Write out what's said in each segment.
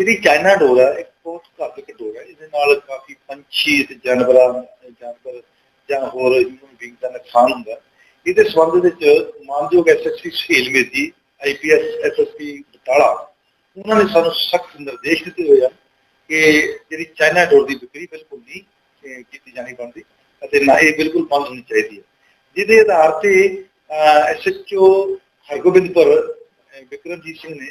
ਜਿਹੜੀ ਚਾਈਨਾ ਡੋਰ ਹੈ ਇੱਕ ਬਹੁਤ ਘਾਤਕ ਡੋਰ ਹੈ ਇਹਦੇ ਨਾਲ ਕਾਫੀ ਪੰਛੀ ਤੇ ਜਾਨਵਰਾਂ ਜਾਨਵਰ ਜਾਂ ਹੋਰ ਹਿਊਮਨ ਬੀਂਗ ਦਾ ਨੁਕਸਾਨ ਹੁੰਦਾ। ਇਹਦੇ ਸੰਬੰਧ ਵਿੱਚ ਮਾਨਯੋਗ SSP Suhail Mehdi IPS SSP Batala ਉਹਨਾਂ ਨੇ ਸਾਨੂੰ ਸਖਤ ਨਿਰਦੇਸ਼ ਦਿੱਤੇ ਹੋਏ ਆ ਕਿ ਜਿਹੜੀ ਚਾਈਨਾ ਡੋਰ ਦੀ ਵਿਕਰੀ ਬਿਲਕੁਲ ਨਹੀਂ ਕੀਤੀ ਜਾਣੀ ਬਣਦੀ ਅਤੇ ਨਾ ਇਹ ਬਿਲਕੁਲ ਬੰਦ ਹੋਣੀ ਚਾਹੀਦੀ ਹੈ। ਜਿਹਦੇ ਆਧਾਰ ਤੇ ਐਸਐਚਓ ਹਰਗੋਬਿੰਦਪੁਰ ਅਹ, ਵਿਕਰਮਜੀਤ ਸਿੰਘ ਨੇ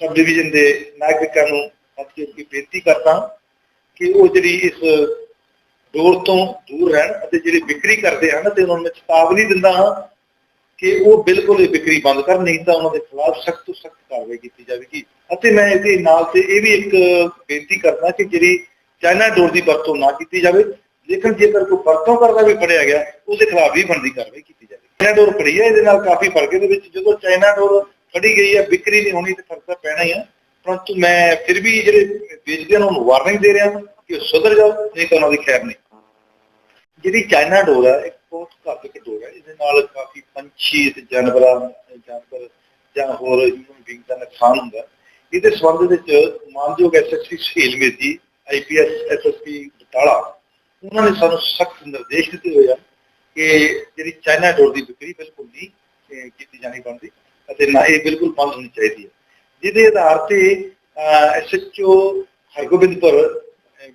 ਸਬ ਡਿਵੀਜ਼ਨ ਦੇ ਨਾਗਰਿਕਾਂ ਨੂੰ ਹੱਥ ਜੋੜ ਬੇਨਤੀ ਕਰਦਾ ਕਿ ਉਹ ਜਿਹੜੀ ਇਸ ਦੌਰ ਤੋਂ ਦੂਰ ਰਹਿਣ ਅਤੇ ਜਿਹੜੇ ਵਿਕਰੀ ਕਰਦੇ ਹਨ ਤੇ ਉਹਨਾਂ ਨੂੰ ਮੈਂ ਚੇਤਾਵਨੀ ਦਿੰਦਾ ਹਾਂ ਕਿ ਉਹ ਬਿਲਕੁਲ ਇਹ ਵਿਕਰੀ ਬੰਦ ਕਰਨ, ਨਹੀਂ ਤਾਂ ਉਹਨਾਂ ਦੇ ਖਿਲਾਫ ਸਖਤ ਤੋਂ ਸਖਤ ਕਾਰਵਾਈ ਕੀਤੀ ਜਾਵੇਗੀ। ਅਤੇ ਮੈਂ ਇਹਦੇ ਨਾਲ ਤੇ ਇਹ ਵੀ ਇੱਕ ਬੇਨਤੀ ਕਰਦਾ ਕਿ ਜਿਹੜੀ ਚਾਈਨਾ ਡੋਰ ਦੀ ਵਰਤੋਂ ਨਾ ਕੀਤੀ ਜਾਵੇ, ਲੇਕਿਨ ਜੇਕਰ ਕੋਈ ਵਰਤੋਂ ਕਰਦਾ ਵੀ ਫੜਿਆ ਗਿਆ, ਉਹਦੇ ਖਿਲਾਫ ਵੀ ਬਣਦੀ ਕਾਰਵਾਈ ਕੀਤੀ ਜਾਵੇ ਚਾਈਨਾ ਡੋਰ ਫੜੀ ਹੈ, ਇਹਦੇ ਨਾਲ ਕਾਫੀ ਫ਼ਰਕ ਇਹਦੇ ਵਿੱਚ ਜਦੋਂ ਚਾਈਨਾ ਡੋਰ ਫੜੀ ਗਈ ਹੈ, ਵਿਕਰੀ ਨਹੀਂ ਹੋਣੀ ਤੇ ਫ਼ਰਕ ਪੈਣਾ ਹੀ ਹੈ ਪਰੰਤੂ ਮੈਂ ਫਿਰ ਵੀ ਜਿਹੜੇ ਵੇਚਦੇ ਹਨ ਉਹਨੂੰ ਵਾਰਨਿੰਗ ਦੇ ਰਿਹਾ ਕਿ ਸੁਧਰ ਜਾਓ, ਨਹੀਂ ਤਾਂ ਉਹਨਾਂ ਦੀ ਖੈਰ ਨਹੀਂ। ਜਿਹੜੀ ਚਾਈਨਾ ਡੋਰ ਹੈ ਇੱਕ ਬਹੁਤ ਘਾਤਕ ਡੋਰ ਹੈ ਇਹਦੇ ਨਾਲ ਕਾਫੀ ਪੰਛੀ ਤੇ ਜਾਨਵਰਾਂ, ਜਾਨਵਰ ਜਾਂ ਹੋਰ ਹਿਊਮਨ ਬੀਂਗ ਦਾ ਨੁਕਸਾਨ ਹੁੰਦਾ। ਇਹਦੇ ਸੰਬੰਧ ਵਿੱਚ ਮਾਨਯੋਗ SSP Suhail Mehdi IPS SSP Batala, ਉਹਨਾਂ ਨੇ ਸਾਨੂੰ ਸਖਤ ਨਿਰਦੇਸ਼ ਦਿੱਤੇ ਹੋਏ ਆ ਕਿ ਜਿਹੜੀ ਚਾਈਨਾ ਡੋਰ ਦੀ ਵਿਕਰੀ ਬਿਲਕੁਲ ਨਹੀਂ ਕੀਤੀ ਜਾਣੀ ਬਣਦੀ। ਅਤੇ ਨਾ ਇਹ ਬਿਲਕੁਲ ਬੰਦ ਹੋਣੀ ਚਾਹੀਦੀ ਹੈ। ਜਿਹਦੇ ਆਧਾਰ ਤੇ ਐਸਐਚਓ ਹਰਗੋਬਿੰਦਪੁਰ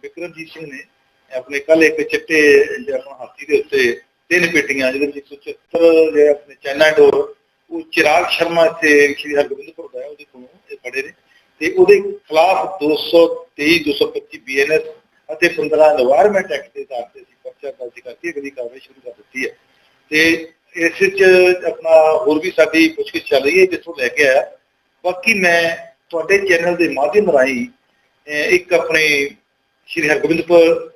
ਵਿਕਰਮਜੀਤ ਸਿੰਘ ਨੇ ਆਪਣੇ ਕੱਲ ਇੱਕ ਚਿੱਟੇ ਜਿਹੜਾ ਹਾਥੀ ਦੇ ਉੱਤੇ ਤਿੰਨ ਪੇਟੀਆਂ, ਜਿਹਦੇ ਵਿੱਚ 174 ਜਿਹੜੇ ਆਪਣੇ ਚਾਈਨਾ ਡੋਰ, ਉਹ ਚਿਰਾਗ ਸ਼ਰਮਾ ਤੇ ਸ਼੍ਰੀ ਹਰਗੋਬਿੰਦਪੁਰ ਦਾ ਹੈ, ਉਹਦੇ ਕੋਲੋਂ ਇਹ ਬੜੇ ਨੇ। ਤੇ ਉਹਦੇ ਖਿਲਾਫ 223 225 ਬੀਐਨਐਸ ਅਤੇ 15 এনवायरमेंट ਐਕਟ ਦੇ ਤਹਿਤ ਅਸੀਂ ਪਰਚਾ ਦਰਜ ਕਰਕੇ ਅਗਲੀ ਕਾਰਵਾਈ ਸ਼ੁਰੂ ਕਰ ਦਿੱਤੀ ਹੈ। ਤੇ ਇਸ ਵਿੱਚ ਆਪਣਾ ਹੋਰ ਵੀ ਸਾਡੀ ਪੁੱਛਗਿੱਛ ਚੱਲ ਰਹੀ ਹੈ, ਜਿੱਥੋਂ ਲੈ ਕੇ ਆਇਆ। ਬਾਕੀ ਮੈਂ ਤੁਹਾਡੇ ਚੈਨਲ ਦੇ ਮਾਧਿਅਮ ਰਾਹੀਂ ਇੱਕ ਆਪਣੇ ਸ਼੍ਰੀ ਹਰਗੋਬਿੰਦਪੁਰ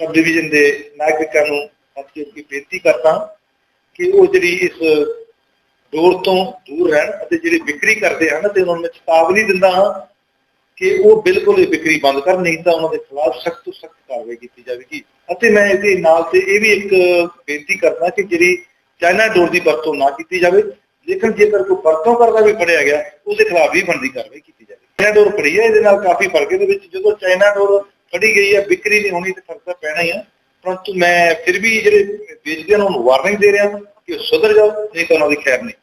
ਸਬ ਡਿਵੀਜ਼ਨ ਦੇ ਨਾਗਰਿਕਾਂ ਨੂੰ ਹੱਥ ਜੋੜ ਬੇਨਤੀ ਕਰਦਾ ਕਿ ਉਹ ਜਿਹੜੀ ਇਸ ਦੌਰ ਤੋਂ ਦੂਰ ਰਹਿਣ ਅਤੇ ਜਿਹੜੇ ਵਿਕਰੀ ਕਰਦੇ ਹਨ ਤੇ ਉਹਨਾਂ ਨੂੰ ਮੈਂ ਚੇਤਾਵਨੀ ਦਿੰਦਾ ਹਾਂ ਕਿ ਉਹ ਬਿਲਕੁਲ ਇਹ ਵਿਕਰੀ ਬੰਦ ਕਰਨ, ਨਹੀਂ ਤਾਂ ਉਹਨਾਂ ਦੇ ਖਿਲਾਫ ਸਖਤ ਤੋਂ ਸਖਤ ਕਾਰਵਾਈ ਕੀਤੀ ਜਾਵੇਗੀ। ਅਤੇ ਮੈਂ ਇਹਦੇ ਨਾਲ ਤੇ ਇਹ ਵੀ ਇੱਕ ਬੇਨਤੀ ਕਰਦਾ ਕਿ ਜਿਹੜੀ ਚਾਈਨਾ ਡੋਰ ਦੀ ਵਰਤੋਂ ਨਾ ਕੀਤੀ ਜਾਵੇ, ਲੇਕਿਨ ਜੇਕਰ ਕੋਈ ਵਰਤੋਂ ਕਰਦਾ ਵੀ ਫੜਿਆ ਗਿਆ, ਉਹਦੇ ਖਿਲਾਫ ਵੀ ਬਣਦੀ ਕਾਰਵਾਈ ਕੀਤੀ ਜਾਵੇ। ਚਾਈਨਾ ਡੋਰ ਫੜੀ ਹੈ, ਇਹਦੇ ਨਾਲ ਕਾਫੀ ਫ਼ਰਕ ਇਹਦੇ ਵਿੱਚ ਜਦੋਂ ਚਾਈਨਾ ਡੋਰ ਫੜੀ ਗਈ ਹੈ, ਵਿਕਰੀ ਨਹੀਂ ਹੋਣੀ ਤੇ ਫ਼ਰਕ ਤਾਂ ਪੈਣਾ ਹੀ ਆ ਪਰੰਤੂ ਮੈਂ ਫਿਰ ਵੀ ਜਿਹੜੇ ਵੇਚਦੇ ਨੇ ਉਹਨੂੰ ਵਾਰਨਿੰਗ ਦੇ ਰਿਹਾ ਕਿ ਉਹ ਸੁਧਰ ਜਾਓ, ਨਹੀਂ ਤਾਂ ਉਹਨਾਂ ਦੀ ਖੈਰ ਨਹੀਂ।